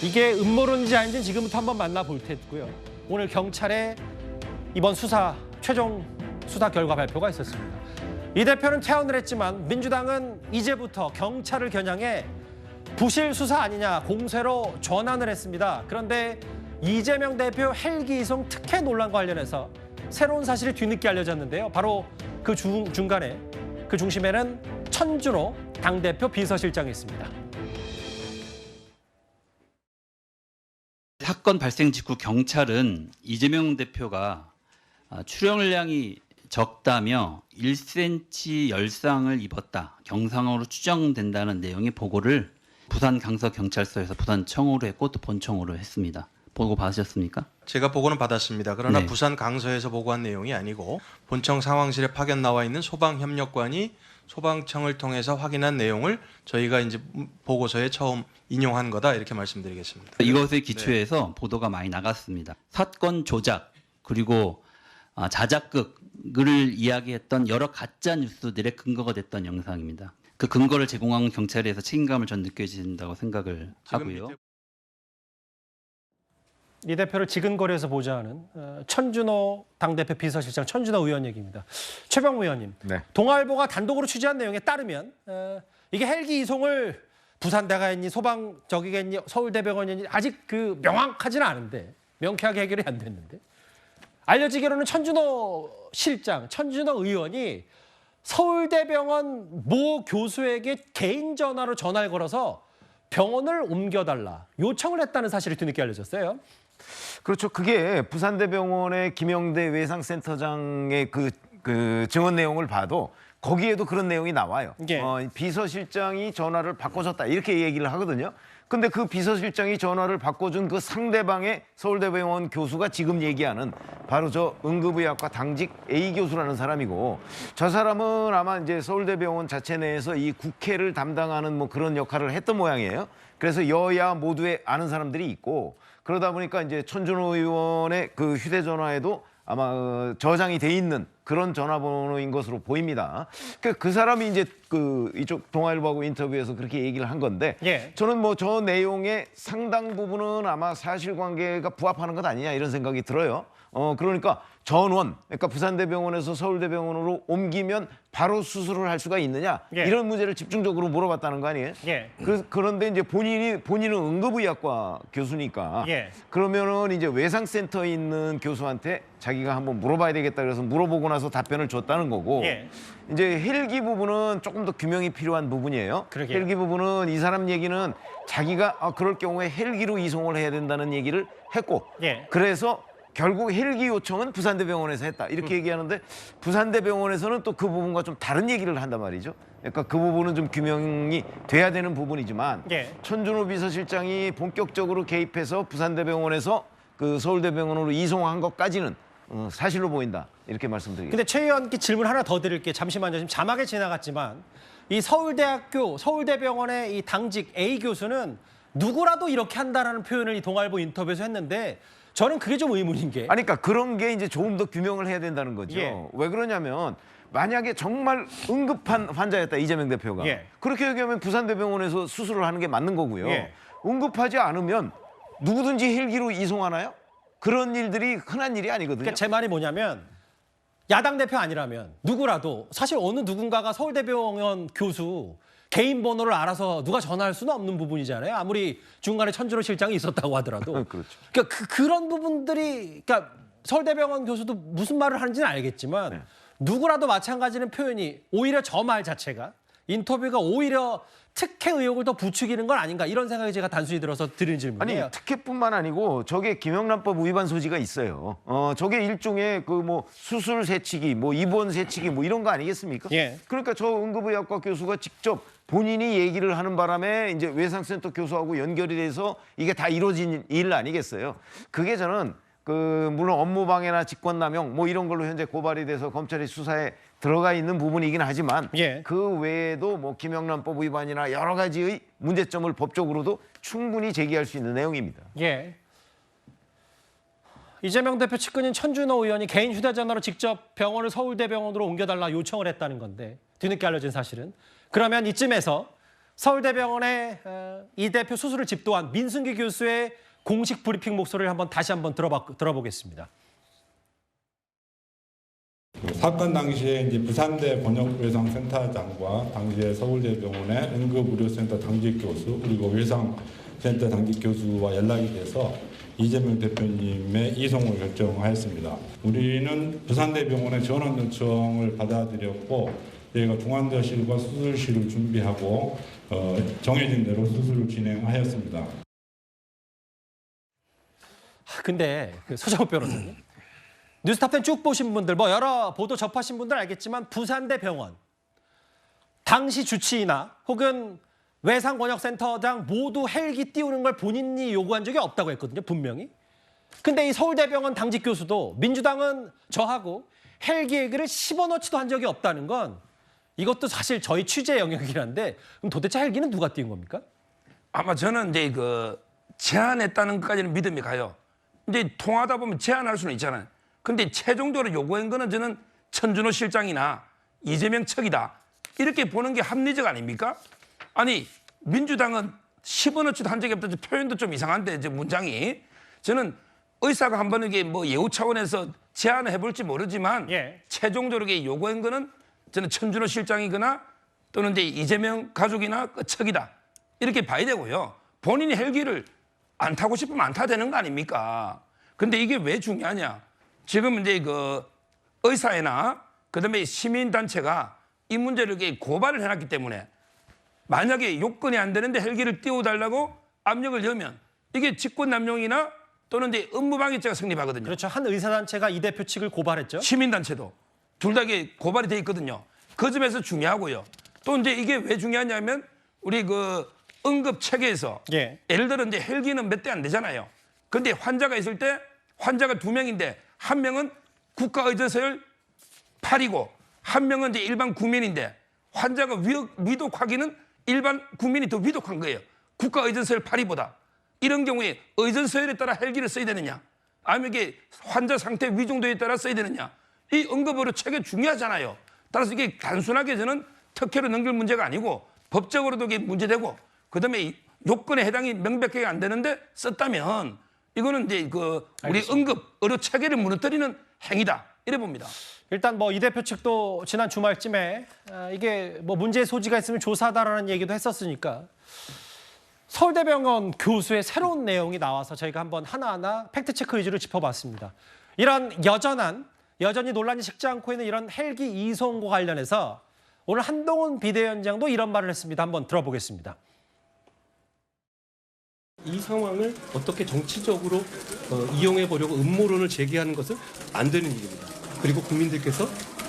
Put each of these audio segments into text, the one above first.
이게 음모론인지 아닌지 지금부터 한번 만나볼 테고요. 오늘 경찰의 이번 수사 최종 수사 결과 발표가 있었습니다. 이 대표는 퇴원을 했지만 민주당은 이제부터 경찰을 겨냥해 부실 수사 아니냐 공세로 전환을 했습니다. 그런데 이재명 대표 헬기 이송 특혜 논란과 관련해서 새로운 사실이 뒤늦게 알려졌는데요. 바로 그 중, 중간에 그 중심에는 천준호 당대표 비서실장이 있습니다. 사건 발생 직후 경찰은 이재명 대표가 아, 출혈량이 적다며 1cm 열상을 입었다. 경상으로 추정된다는 내용의 보고를 부산 강서 경찰서에서 부산청으로 했고 또 본청으로 했습니다. 보고 받으셨습니까? 제가 보고는 받았습니다. 그러나 네. 부산 강서에서 보고한 내용이 아니고 본청 상황실에 파견 나와 있는 소방협력관이 소방청을 통해서 확인한 내용을 저희가 이제 보고서에 처음 인용한 거다 이렇게 말씀드리겠습니다. 이것에 기초해서 보도가 많이 나갔습니다. 사건 조작 그리고 아, 자작극을 이야기했던 여러 가짜 뉴스들의 근거가 됐던 영상입니다. 그 근거를 제공한 경찰에 대해서 책임감을 전 느껴진다고 생각을 하고요. 이 대표를 지근거리에서 보좌하는 어, 천준호 당대표 비서실장 천준호 의원 얘기입니다. 최병무 의원님, 네. 동아일보가 단독으로 취재한 내용에 따르면 어, 이게 헬기 이송을 부산대가 했니 소방 저기가 했니 서울대병원이니 아직 그 명확하지는 않은데 명쾌하게 해결이 안 됐는데 알려지기로는 천준호 실장, 천준호 의원이 서울대병원 모 교수에게 개인 전화로 전화를 걸어서 병원을 옮겨달라 요청을 했다는 사실이 뒤늦게 알려졌어요. 그렇죠. 그게 부산대병원의 김영대 외상센터장의 그, 그 증언 내용을 봐도 거기에도 그런 내용이 나와요. 예. 어, 비서실장이 전화를 바꿔줬다 이렇게 얘기를 하거든요. 근데 그 비서실장이 전화를 바꿔준 그 상대방의 서울대병원 교수가 지금 얘기하는 바로 저 응급의학과 당직 A 교수라는 사람이고 저 사람은 아마 이제 서울대병원 자체 내에서 이 국회를 담당하는 뭐 그런 역할을 했던 모양이에요. 그래서 여야 모두에 아는 사람들이 있고 그러다 보니까 이제 천준호 의원의 그 휴대전화에도 아마 어, 저장이 돼 있는 그런 전화번호인 것으로 보입니다. 그, 그 사람이 이제 그 이쪽 동아일보하고 인터뷰에서 그렇게 얘기를 한 건데 예. 저는 뭐 저 내용의 상당 부분은 아마 사실관계가 부합하는 것 아니냐 이런 생각이 들어요. 어 그러니까 전원, 그러니까 부산대병원에서 서울대병원으로 옮기면 바로 수술을 할 수가 있느냐 예. 이런 문제를 집중적으로 물어봤다는 거 아니에요? 예. 그, 그런데 이제 본인이 본인은 응급의학과 교수니까 예. 그러면은 이제 외상센터에 있는 교수한테 자기가 한번 물어봐야 되겠다 그래서 물어보고 나서 답변을 줬다는 거고 예. 이제 헬기 부분은 조금 더 규명이 필요한 부분이에요. 그러게요. 헬기 부분은 이 사람 얘기는 자기가 아, 그럴 경우에 헬기로 이송을 해야 된다는 얘기를 했고 예. 그래서 결국 헬기 요청은 부산대병원에서 했다 이렇게 음. 얘기하는데 부산대병원에서는 또 그 부분과 좀 다른 얘기를 한단 말이죠. 그러니까 그 부분은 좀 규명이 돼야 되는 부분이지만 예. 천준호 비서실장이 본격적으로 개입해서 부산대병원에서 그 서울대병원으로 이송한 것까지는 어, 사실로 보인다 이렇게 말씀드리겠습니다. 근데 최 의원께 질문 하나 더 드릴게요. 잠시만요. 지금 자막에 지나갔지만 이 서울대학교 서울대병원의 이 당직 A 교수는 누구라도 이렇게 한다라는 표현을 이 동아일보 인터뷰에서 했는데 저는 그게 좀 의문인 게 아니, 그러니까 그런 게 이제 조금 더 규명을 해야 된다는 거죠. 예. 왜 그러냐면 만약에 정말 응급한 환자였다 이재명 대표가 예. 그렇게 얘기하면 부산대병원에서 수술을 하는 게 맞는 거고요. 예. 응급하지 않으면 누구든지 헬기로 이송하나요? 그런 일들이 흔한 일이 아니거든요. 그러니까 제 말이 뭐냐면 야당 대표 아니라면 누구라도 사실 어느 누군가가 서울대병원 교수 개인 번호를 알아서 누가 전화할 수는 없는 부분이잖아요. 아무리 중간에 천주로 실장이 있었다고 하더라도. 그렇죠. 그러니까 그, 그런 부분들이 그러니까 서울대병원 교수도 무슨 말을 하는지는 알겠지만 네. 누구라도 마찬가지는 표현이 오히려 저 말 자체가 인터뷰가 오히려 특혜 의혹을 더 부추기는 건 아닌가 이런 생각이 제가 단순히 들어서 아니 질문이에요. 특혜뿐만 아니고 저게 김영란법 위반 소지가 있어요. 어 저게 일종의 그 뭐 수술 세치기, 뭐 입원 세치기, 뭐 이런 거 아니겠습니까? 예. 그러니까 저 응급의학과 교수가 직접 본인이 얘기를 하는 바람에 이제 외상센터 교수하고 연결이 돼서 이게 다 이루어진 일 아니겠어요? 그게 저는 그 물론 업무 방해나 직권 남용 뭐 이런 걸로 현재 고발이 돼서 검찰이 수사에 들어가 있는 부분이긴 하지만 예. 그 외에도 뭐 김영란법 위반이나 여러 가지의 문제점을 법적으로도 충분히 제기할 수 있는 내용입니다. 예. 이재명 대표 측근인 천준호 의원이 개인 휴대전화로 직접 병원을 서울대병원으로 옮겨달라 요청을 했다는 건데 뒤늦게 알려진 사실은 그러면 이쯤에서 서울대병원의 어, 이 대표 수술을 집도한 민승기 교수의 공식 브리핑 목소리를 한번 다시 한번 들어봐, 들어보겠습니다. 그 사건 당시에 이제 부산대 번역외상센터장과 당시에 서울대병원의 응급의료센터 당직 교수 그리고 외상센터 당직 교수와 연락이 돼서 이재명 대표님의 이송을 결정하였습니다. 우리는 부산대병원의 전원 요청을 받아들였고 저희가 중환자실과 수술실을 준비하고 어, 정해진 대로 수술을 진행하였습니다. 아, 근데 그 서정욱 변호사님 뉴스탑10 쭉 보신 분들 뭐 여러 보도 접하신 분들 알겠지만 부산대 병원 당시 주치의나 혹은 외상권역센터장 모두 헬기 띄우는 걸 본인이 요구한 적이 없다고 했거든요 분명히 근데 이 서울대병원 당직 교수도 민주당은 저하고 헬기 얘기를 10원어치도 한 적이 없다는 건 이것도 사실 저희 취재 영역이긴 한데 그럼 도대체 헬기는 누가 띄운 겁니까? 아마 저는 이제 그 제안했다는 것까지는 믿음이 가요. 이제 통하다 보면 제안할 수는 있잖아요. 근데 최종적으로 요구한 거는 저는 천준호 실장이나 이재명 척이다. 이렇게 보는 게 합리적 아닙니까? 아니 민주당은 10원어치도 한 적이 없다. 저 표현도 좀 이상한데 이제 문장이 저는 의사가 한번 이게 뭐 예우 차원에서 제안을 해볼지 모르지만 예. 최종적으로 요구한 거는 저는 천준호 실장이거나 또는 이제 이재명 가족이나 그 척이다. 이렇게 봐야 되고요. 본인이 헬기를 안 타고 싶으면 안 타야 되는 거 아닙니까? 근데 이게 왜 중요하냐? 지금 이제 그 의사회나 그다음에 시민단체가 이 문제를 이렇게 고발을 해놨기 때문에 만약에 요건이 안 되는데 헬기를 띄워달라고 압력을 넣으면 이게 직권남용이나 또는 이제 업무방해죄가 성립하거든요. 그렇죠 한 의사단체가 이 대표 측을 고발했죠 시민단체도 둘 다 이게 고발이 돼 있거든요. 그 점에서 중요하고요. 또 이제 이게 왜 중요하냐면 우리 그 응급 체계에서 예. 예를 들어 이제 헬기는 몇 대 안 되잖아요. 근데 환자가 있을 때 환자가 두 명인데 한 명은 국가의료서열 8이고 한 명은 이제 일반 국민인데 환자가 위독, 위독하기는 일반 국민이 더 위독한 거예요. 국가의전서열 8이보다. 이런 경우에 의전서열에 따라 헬기를 써야 되느냐 아니면 이게 환자 상태 위중도에 따라 써야 되느냐 이 응급의료 체계 중요하잖아요. 따라서 이게 단순하게 저는 특혜로 넘길 문제가 아니고 법적으로도 이게 문제되고 그다음에 이 요건에 해당이 명백하게 안 되는데 썼다면 이거는 이제 그 우리 응급 의료 체계를 무너뜨리는 행위다 이래 봅니다. 일단 뭐 이 대표 측도 지난 주말쯤에 아, 이게 뭐 문제의 소지가 있으면 조사하다라는 얘기도 했었으니까 서울대병원 교수의 새로운 내용이 나와서 저희가 한번 하나하나 팩트 체크 위주로 짚어봤습니다. 이런 여전한 여전히 논란이 식지 않고 있는 이런 헬기 이송과 관련해서 오늘 한동훈 비대위원장도 이런 말을 했습니다. 한번 들어보겠습니다. 이 상황을 어떻게 정치적으로 어, 이용해 보려고 음모론을 제기하는 것은 안 되는 일입니다. 그리고 국민들께서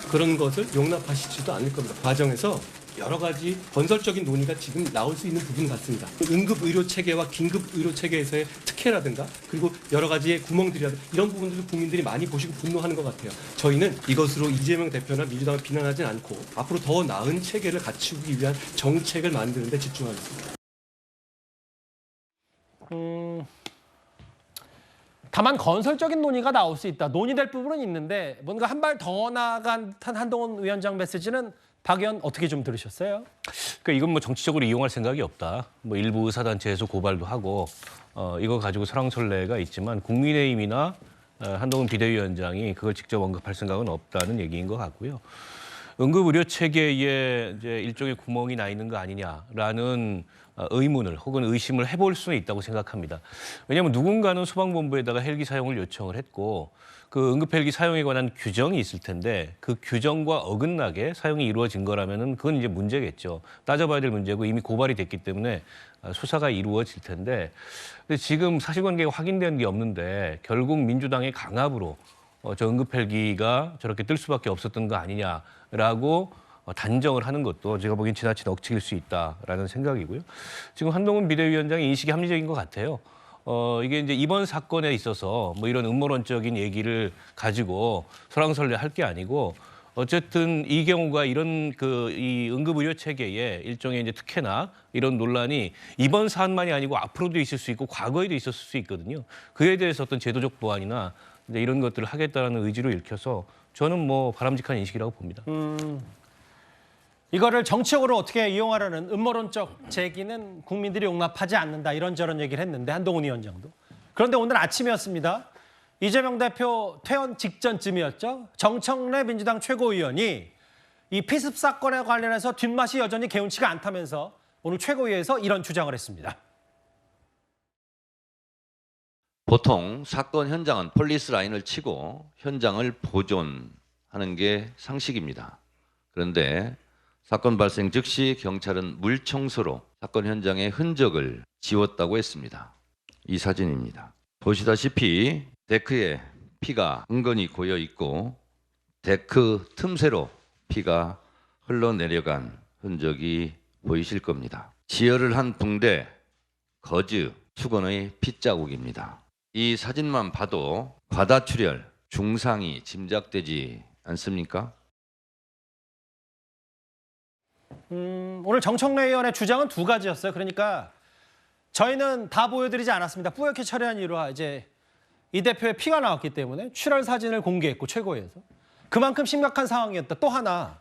그런 것을 용납하시지도 않을 겁니다. 과정에서 여러 가지 건설적인 논의가 지금 나올 수 있는 부분 같습니다. 응급 의료 체계와 긴급 의료 체계에서의 특혜라든가 그리고 여러 가지의 구멍들이라든가 이런 부분들을 국민들이 많이 보시고 분노하는 것 같아요. 저희는 이것으로 이재명 대표나 민주당을 비난하진 않고 앞으로 더 나은 체계를 갖추기 위한 정책을 만드는 데 집중하겠습니다. 다만 건설적인 논의가 나올 수 있다. 논의될 부분은 있는데 뭔가 한 발 더 나간 한 한동훈 위원장 메시지는 박 의원 어떻게 좀 들으셨어요? 그러니까 이건 뭐 정치적으로 이용할 생각이 없다. 뭐 일부 의사단체에서 고발도 하고 어, 이거 가지고 설왕설래가 있지만 국민의힘이나 어, 한동훈 비대위원장이 그걸 직접 언급할 생각은 없다는 얘기인 것 같고요. 응급 의료 체계에 이제 일종의 구멍이 나 있는 거 아니냐라는 어, 의문을 혹은 의심을 해볼 수는 있다고 생각합니다. 왜냐하면 누군가는 소방본부에다가 헬기 사용을 요청을 했고 그 응급 헬기 사용에 관한 규정이 있을 텐데 그 규정과 어긋나게 사용이 이루어진 거라면은 그건 이제 문제겠죠. 따져봐야 될 문제고 이미 고발이 됐기 때문에 어, 수사가 이루어질 텐데 근데 지금 사실관계가 확인된 게 없는데 결국 민주당의 강압으로 어, 저 응급 헬기가 저렇게 뜰 수밖에 없었던 거 아니냐 라고 어, 단정을 하는 것도 제가 보기엔 지나친 억측일 수 있다라는 생각이고요. 지금 한동훈 비대위원장의 인식이 합리적인 것 같아요. 어, 이게 이제 이번 사건에 있어서 뭐 이런 음모론적인 얘기를 가지고 설왕설래 할 게 아니고 어쨌든 이 경우가 이런 그 이 응급의료 체계에 일종의 이제 특혜나 이런 논란이 이번 사안만이 아니고 앞으로도 있을 수 있고 과거에도 있었을 수 있거든요. 그에 대해서 어떤 제도적 보완이나 이제 이런 것들을 하겠다라는 의지로 읽혀서 저는 뭐 바람직한 인식이라고 봅니다. 이거를 정치적으로 어떻게 이용하려는 음모론적 제기는 국민들이 용납하지 않는다 이런저런 얘기를 했는데 한동훈 위원장도. 그런데 오늘 아침이었습니다. 이재명 대표 퇴원 직전쯤이었죠. 정청래 민주당 최고위원이 이 피습 사건에 관련해서 뒷맛이 여전히 개운치가 않다면서 오늘 최고위에서 이런 주장을 했습니다. 보통 사건 현장은 폴리스 라인을 치고 현장을 보존하는 게 상식입니다. 그런데 사건 발생 즉시 경찰은 물 청소로 사건 현장의 흔적을 지웠다고 했습니다. 이 사진입니다. 보시다시피 데크에 피가 은근히 고여 있고 데크 틈새로 피가 흘러내려간 흔적이 보이실 겁니다. 지혈을 한 붕대, 거즈, 수건의 핏자국입니다. 이 사진만 봐도 과다출혈, 중상이 짐작되지 않습니까? 음, 오늘 정청래 의원의 주장은 두 가지였어요. 그러니까 저희는 다 보여드리지 않았습니다. 뿌옇게 처리한 이유로 이제 이 대표의 피가 나왔기 때문에 출혈 사진을 공개했고 최고위에서 그만큼 심각한 상황이었다. 또 하나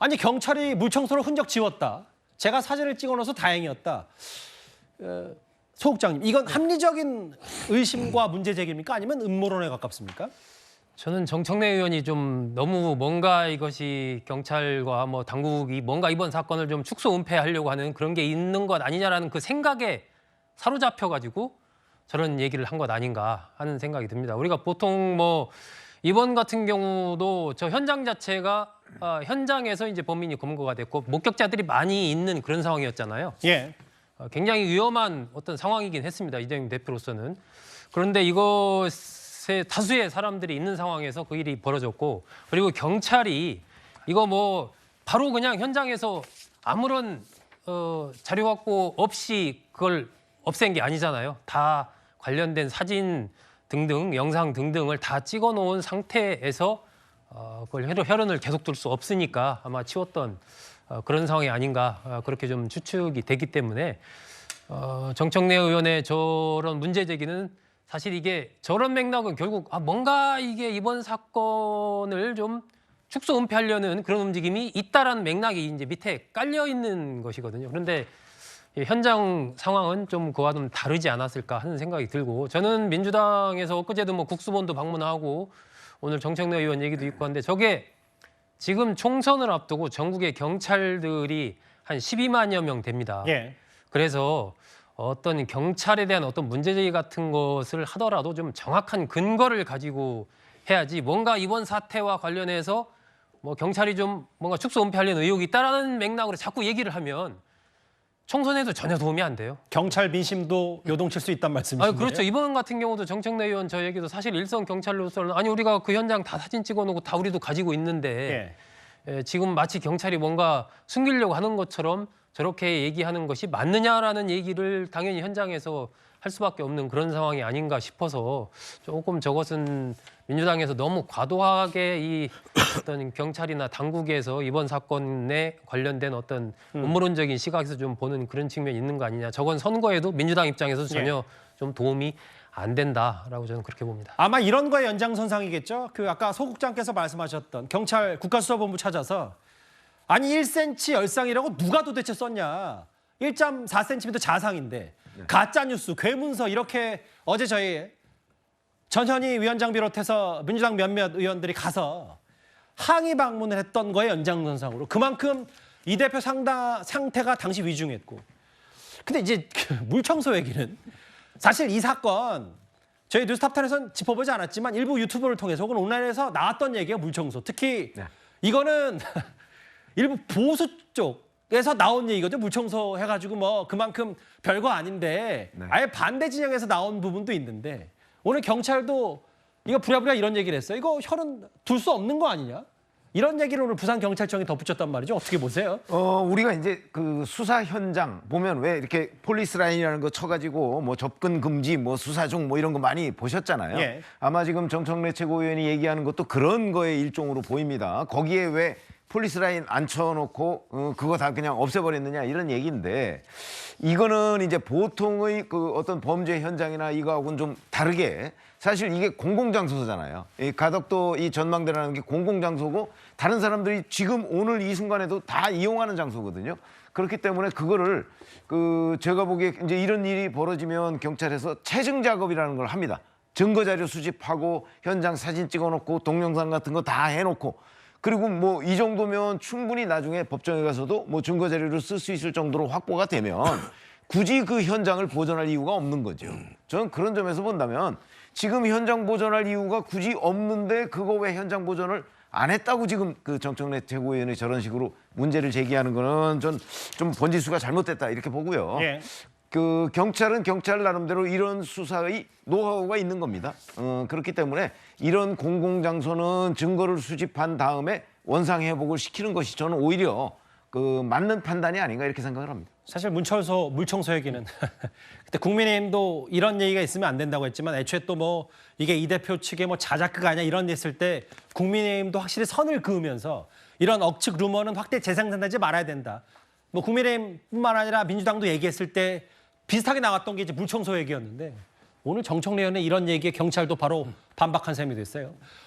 아니 경찰이 물청소로 흔적 지웠다. 제가 사진을 찍어놓아서 다행이었다. 어, 소국장님 이건 합리적인 의심과 문제 제기입니까? 아니면 음모론에 가깝습니까? 저는 정청래 의원이 좀 너무 뭔가 이것이 경찰과 뭐 당국이 뭔가 이번 사건을 좀 축소 은폐하려고 하는 그런 게 있는 것 아니냐라는 그 생각에 사로잡혀 가지고 저런 얘기를 한 것 아닌가 하는 생각이 듭니다. 우리가 보통 뭐 이번 같은 경우도 저 현장 자체가 아, 현장에서 이제 범인이 검거가 됐고 목격자들이 많이 있는 그런 상황이었잖아요. 예. 어, 굉장히 위험한 어떤 상황이긴 했습니다. 이재명 대표로서는. 그런데 이것에 다수의 사람들이 있는 상황에서 그 일이 벌어졌고 그리고 경찰이 이거 뭐 바로 그냥 현장에서 아무런 어, 자료 확보 없이 그걸 없앤 게 아니잖아요. 다 관련된 사진 등등 영상 등등을 다 찍어 놓은 상태에서 어, 그걸 혈- 혈흔을 계속 둘 수 없으니까 아마 치웠던 어, 그런 상황이 아닌가 어, 그렇게 좀 추측이 되기 때문에 어, 정청래 의원의 저런 문제 제기는 사실 이게 저런 맥락은 결국 아, 뭔가 이게 이번 사건을 좀 축소 은폐하려는 그런 움직임이 있다라는 맥락이 이제 밑에 깔려 있는 것이거든요. 그런데 이 현장 상황은 좀 그와 좀 다르지 않았을까 하는 생각이 들고 저는 민주당에서 엊그제도 뭐 국수본도 방문하고 오늘 정청래 의원 얘기도 있고 한데 저게 지금 총선을 앞두고 전국의 경찰들이 한 12만여 명 됩니다. 예. 그래서 어떤 경찰에 대한 어떤 문제제기 같은 것을 하더라도 좀 정확한 근거를 가지고 해야지 뭔가 이번 사태와 관련해서 뭐 경찰이 좀 뭔가 축소 은폐하려는 의혹이 있다라는 맥락으로 자꾸 얘기를 하면 총선에도 전혀 도움이 안 돼요. 경찰 민심도 요동칠 수 있단 말씀이신가요? 아 그렇죠. 이번 같은 경우도 정청래 의원 저 얘기도 사실 일선 경찰로서는 아니 우리가 그 현장 다 사진 찍어놓고 다 우리도 가지고 있는데 예. 에, 지금 마치 경찰이 뭔가 숨기려고 하는 것처럼 저렇게 얘기하는 것이 맞느냐라는 얘기를 당연히 현장에서 할 수밖에 없는 그런 상황이 아닌가 싶어서 조금 저것은 민주당에서 너무 과도하게 이 어떤 경찰이나 당국에서 이번 사건에 관련된 어떤 음모론적인 시각에서 좀 보는 그런 측면이 있는 거 아니냐. 저건 선거에도 민주당 입장에서 전혀 좀 도움이 안 된다라고 저는 그렇게 봅니다. 아마 이런 거의 연장선상이겠죠. 그 아까 소 국장께서 말씀하셨던 경찰 국가수사본부 찾아서 아니 1cm 열상이라고 누가 도대체 썼냐. 1.4cm 자상인데 가짜 뉴스, 괴문서 이렇게 어제 저희 전현희 위원장 비롯해서 민주당 몇몇 의원들이 가서 항의 방문을 했던 거에 연장선상으로. 그만큼 이 대표 상다 상태가 당시 위중했고. 근데 이제 그 물청소 얘기는 사실 이 사건 저희 뉴스탑텐에서는 짚어보지 않았지만 일부 유튜브를 통해서 혹은 온라인에서 나왔던 얘기가 물청소. 특히 이거는 일부 보수 쪽 에서 나온 얘기거든요. 물청소 해가지고 뭐 그만큼 별거 아닌데 아예 반대 진영에서 나온 부분도 있는데 오늘 경찰도 이거 부랴부랴 이런 얘기를 했어요. 이거 혈은 둘 수 없는 거 아니냐? 이런 얘기를 오늘 부산 경찰청이 덧붙였단 말이죠. 어떻게 보세요? 어, 우리가 이제 그 수사 현장 보면 왜 이렇게 폴리스 라인이라는 거 쳐가지고 뭐 접근 금지, 뭐 수사 중 뭐 이런 거 많이 보셨잖아요. 예. 아마 지금 정청래 최고위원이 얘기하는 것도 그런 거의 일종으로 보입니다. 거기에 왜 폴리스 라인 앉혀놓고 어, 그거 다 그냥 없애버렸느냐 이런 얘기인데 이거는 이제 보통의 그 어떤 범죄 현장이나 이거하고는 좀 다르게 사실 이게 공공장소잖아요. 이 가덕도 이 전망대라는 게 공공장소고 다른 사람들이 지금 오늘 이 순간에도 다 이용하는 장소거든요. 그렇기 때문에 그거를 그 제가 보기에 이제 이런 일이 벌어지면 경찰에서 체증 작업이라는 걸 합니다. 증거 자료 수집하고 현장 사진 찍어놓고 동영상 같은 거 다 해놓고 그리고 뭐 이 정도면 충분히 나중에 법정에 가서도 뭐 증거 자료를 쓸 수 있을 정도로 확보가 되면 굳이 그 현장을 보존할 이유가 없는 거죠. 저는 그런 점에서 본다면 지금 현장 보존할 이유가 굳이 없는데 그거 왜 현장 보존을 안 했다고 지금 그 정청래 최고위원이 저런 식으로 문제를 제기하는 거는 전 좀 번지수가 잘못됐다 이렇게 보고요. 예. 그 경찰은 경찰 나름대로 이런 수사의 노하우가 있는 겁니다. 어, 그렇기 때문에 이런 공공장소는 증거를 수집한 다음에 원상 회복을 시키는 것이 저는 오히려 그 맞는 판단이 아닌가 이렇게 생각을 합니다. 사실 문철서 물청소 얘기는 그때 국민의힘도 이런 얘기가 있으면 안 된다고 했지만 애초에 또 뭐 이게 이 대표 측의 뭐 자작극 아니야 이런 데 했을 때 국민의힘도 확실히 선을 그으면서 이런 억측 루머는 확대 재생산하지 말아야 된다. 뭐 국민의힘뿐만 아니라 민주당도 얘기했을 때 비슷하게 나왔던 게 이제 물청소 얘기였는데 오늘 정청래 의원의 이런 얘기에 경찰도 바로 반박한 셈이 됐어요.